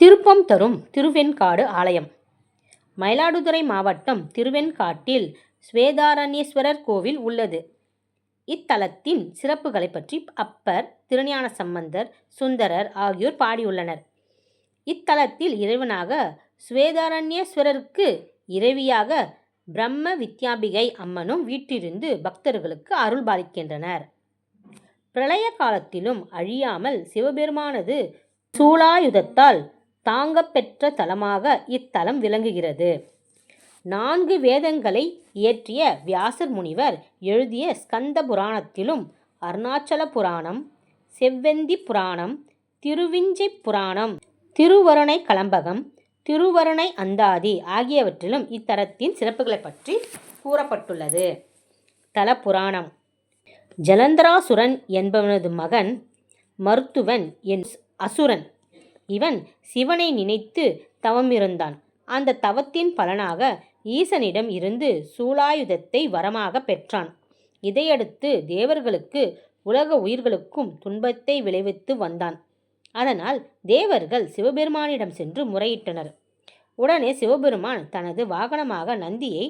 திருப்பம் தரும் திருவெண்காடு ஆலயம். மயிலாடுதுறை மாவட்டம் திருவெண்காட்டில் ஸ்வேதாரண்யேஸ்வரர் கோவில் உள்ளது. இத்தலத்தின் சிறப்புகளைப் பற்றி அப்பர் திருஞான சம்பந்தர் சுந்தரர் ஆகியோர் பாடியுள்ளனர். இத்தலத்தில் இறைவனாக ஸ்வேதாரண்யேஸ்வரருக்கு இறைவியாக பிரம்ம வித்யாபிகை அம்மனும் வீட்டிலிருந்து பக்தர்களுக்கு அருள் பாலிக்கின்றனர். பிரளய காலத்திலும் அழியாமல் சிவபெருமானது சூலாயுதத்தால் தாங்கப்பெற்ற தலமாக இத்தலம் விளங்குகிறது. நான்கு வேதங்களை இயற்றிய வியாசர் முனிவர் எழுதிய ஸ்கந்த புராணத்திலும் அருணாச்சல புராணம் செவ்வந்தி புராணம் திருவிஞ்சை புராணம் திருவருணை கலம்பகம் திருவருணை அந்தாதி ஆகியவற்றிலும் இத்தலத்தின் சிறப்புகளைப் பற்றி கூறப்பட்டுள்ளது. தல புராணம். ஜலந்தராசுரன் என்பவனது மகன் மருத்துவன் என் அசுரன். இவன் சிவனை நினைத்து தவமிருந்தான். அந்த தவத்தின் பலனாக ஈசனிடம் இருந்து சூலாயுதத்தை வரமாக பெற்றான். இதையடுத்து தேவர்களுக்கு உலக உயிர்களுக்கும் துன்பத்தை விளைவித்து வந்தான். அதனால் தேவர்கள் சிவபெருமானிடம் சென்று முறையிட்டனர். உடனே சிவபெருமான் தனது வாகனமாக நந்தியை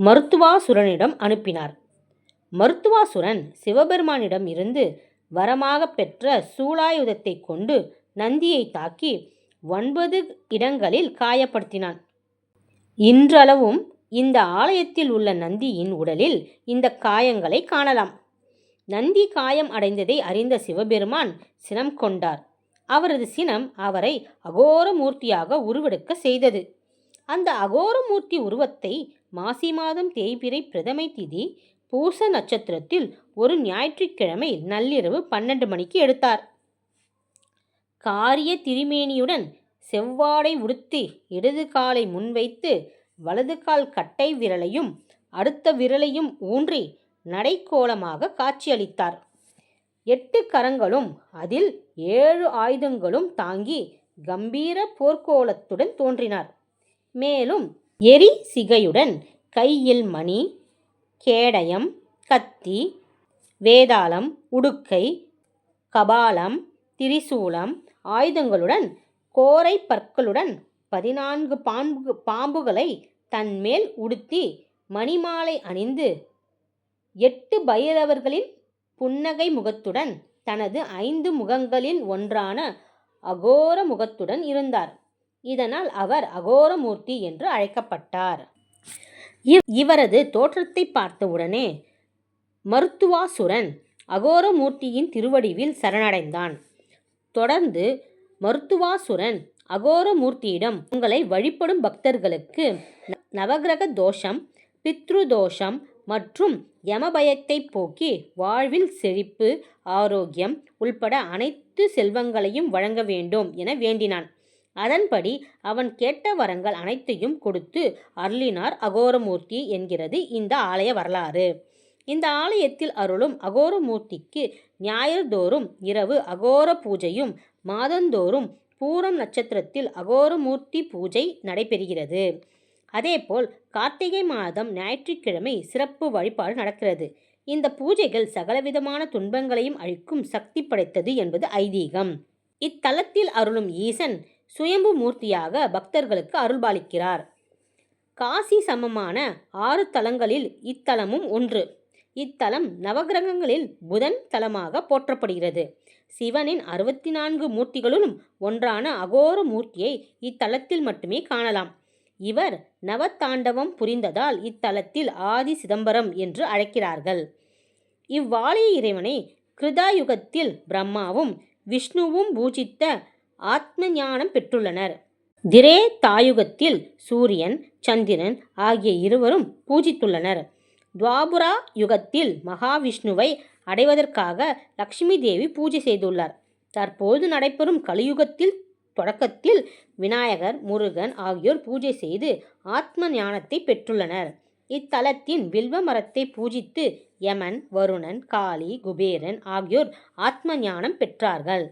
மருத்துவாசுரனிடம் அனுப்பினார். மருத்துவாசுரன் சிவபெருமானிடம் இருந்து வரமாக பெற்ற சூளாயுதத்தை கொண்டு நந்தியை தாக்கி ஒன்பது இடங்களில் காயப்படுத்தினான். இன்றளவும் இந்த ஆலயத்தில் உள்ள நந்தியின் உடலில் இந்த காயங்களை காணலாம். நந்தி காயம் அடைந்ததை அறிந்த சிவபெருமான் சினம் கொண்டார். அவரது சினம் அவரை அகோர மூர்த்தியாக உருவெடுக்க செய்தது. அந்த அகோர மூர்த்தி உருவத்தை மாசி மாதம் தேய்பிறை பிரதமை திதி பூச நட்சத்திரத்தில் ஒரு ஞாயிற்றுக்கிழமை நள்ளிரவு பன்னெண்டு மணிக்கு எடுத்தார். காரிய திருமேனியுடன் செவ்வாடை உடுத்தி இடது காலை முன்வைத்து வலது கால் கட்டை விரலையும் அடுத்த விரலையும் ஊன்றி நடைக்கோலமாக காட்சியளித்தார். எட்டு கரங்களும் அதில் ஏழு ஆயுதங்களும் தாங்கி கம்பீர போர்க்கோலத்துடன் தோன்றினார். மேலும் எரி சிகையுடன் கையில் மணி கேடயம் கத்தி வேதாளம் உடுக்கை கபாலம் திரிசூலம் ஆயுதங்களுடன் கோரை பற்களுடன் பதினான்கு பாம்பு பாம்புகளை தன்மேல் உடுத்தி மணிமாலை அணிந்து எட்டு பைரவர்களின் புன்னகை முகத்துடன் தனது ஐந்து முகங்களில் ஒன்றான அகோர முகத்துடன் இருந்தார். இதனால் அவர் அகோரமூர்த்தி என்று அழைக்கப்பட்டார். இவரது தோற்றத்தை பார்த்தவுடனே மருத்துவாசுரன் அகோரமூர்த்தியின் திருவடிவில் சரணடைந்தான். தொடர்ந்து மருத்துவாசுரன் அகோரமூர்த்தியிடம் உங்களை வழிபடும் பக்தர்களுக்கு நவகிரக தோஷம் பித்ரு தோஷம் மற்றும் யமபயத்தை போக்கி வாழ்வில் செழிப்பு ஆரோக்கியம் உள்பட அனைத்து செல்வங்களையும் வழங்க வேண்டும் என வேண்டினான். அதன்படி அவன் கேட்ட வரங்கள் அனைத்தையும் கொடுத்து அருளினார் அகோரமூர்த்தி என்கிறது இந்த ஆலய வரலாறு. இந்த ஆலயத்தில் அருளும் அகோரமூர்த்திக்கு ஞாயிறுதோறும் இரவு அகோர பூஜையும் மாதந்தோறும் பூரம் நட்சத்திரத்தில் அகோரமூர்த்தி பூஜை நடைபெறுகிறது. அதேபோல் கார்த்திகை மாதம் ஞாயிற்றுக்கிழமை சிறப்பு வழிபாடு நடக்கிறது. இந்த பூஜைகள் சகலவிதமான துன்பங்களையும் அழிக்கும் சக்தி படைத்தது என்பது ஐதீகம். இத்தலத்தில் அருளும் ஈசன் சுயம்பு மூர்த்தியாக பக்தர்களுக்கு அருள்பாலிக்கிறார். காசி சமமான ஆறு தலங்களில் இத்தலமும் ஒன்று. இத்தலம் நவகிரகங்களில் புதன் தலமாக போற்றப்படுகிறது. சிவனின் அறுபத்தி நான்கு மூர்த்திகளும் ஒன்றான அகோர மூர்த்தியை இத்தலத்தில் மட்டுமே காணலாம். இவர் நவத்தாண்டவம் புரிந்ததால் இத்தலத்தில் ஆதி சிதம்பரம் என்று அழைக்கிறார்கள். இவ்வாலய இறைவனை கிருதாயுகத்தில் பிரம்மாவும் விஷ்ணுவும் பூஜித்த ஆத்ம ஞானம் பெற்றுள்ளனர். திரே தாயுகத்தில் சூரியன் சந்திரன் ஆகிய இருவரும் பூஜித்துள்ளனர். துவாபுரா யுகத்தில் மகாவிஷ்ணுவை அடைவதற்காக லக்ஷ்மி தேவி பூஜை செய்துள்ளார். தற்போது நடைபெறும் கலியுகத்தில் தொடக்கத்தில் விநாயகர் முருகன் ஆகியோர் பூஜை செய்து ஆத்ம ஞானத்தை பெற்றுள்ளனர். இத்தலத்தின் வில்வ மரத்தை பூஜித்து யமன் வருணன் காளி குபேரன் ஆகியோர் ஆத்ம ஞானம் பெற்றார்கள்.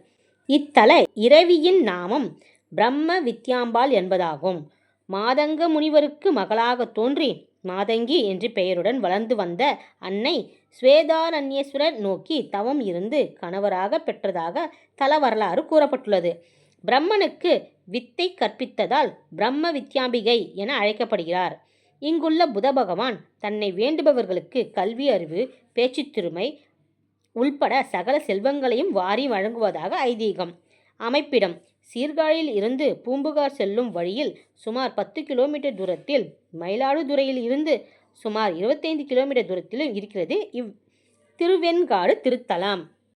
இத்தல இரவியின் நாமம் பிரம்ம வித்யாம்பாள் என்பதாகும். மாதங்க முனிவருக்கு மகளாக தோன்றி மாதங்கி என்று பெயருடன் வளர்ந்து வந்த அன்னை ஸ்வேதாரண்யேஸ்வரர் நோக்கி தவம் இருந்து கணவராக பெற்றதாக தல வரலாறு கூறப்பட்டுள்ளது. பிரம்மனுக்கு வித்தை கற்பித்ததால் பிரம்ம வித்யாம்பிகை என அழைக்கப்படுகிறார். இங்குள்ள புத பகவான் தன்னை வேண்டுபவர்களுக்கு கல்வி அறிவு பேச்சுத்திறமை உள்பட சகல செல்வங்களையும் வாரி வழங்குவதாக ஐதீகம். அமைப்பிடம் சீர்காழியில் இருந்து பூம்புகார் செல்லும் வழியில் சுமார் பத்து கிலோமீட்டர் தூரத்தில் மயிலாடுதுறையில் இருந்து சுமார் இருபத்தைந்து கிலோமீட்டர் தூரத்திலும் இருக்கிறது இவ் திருவெண்காடு திருத்தலம்.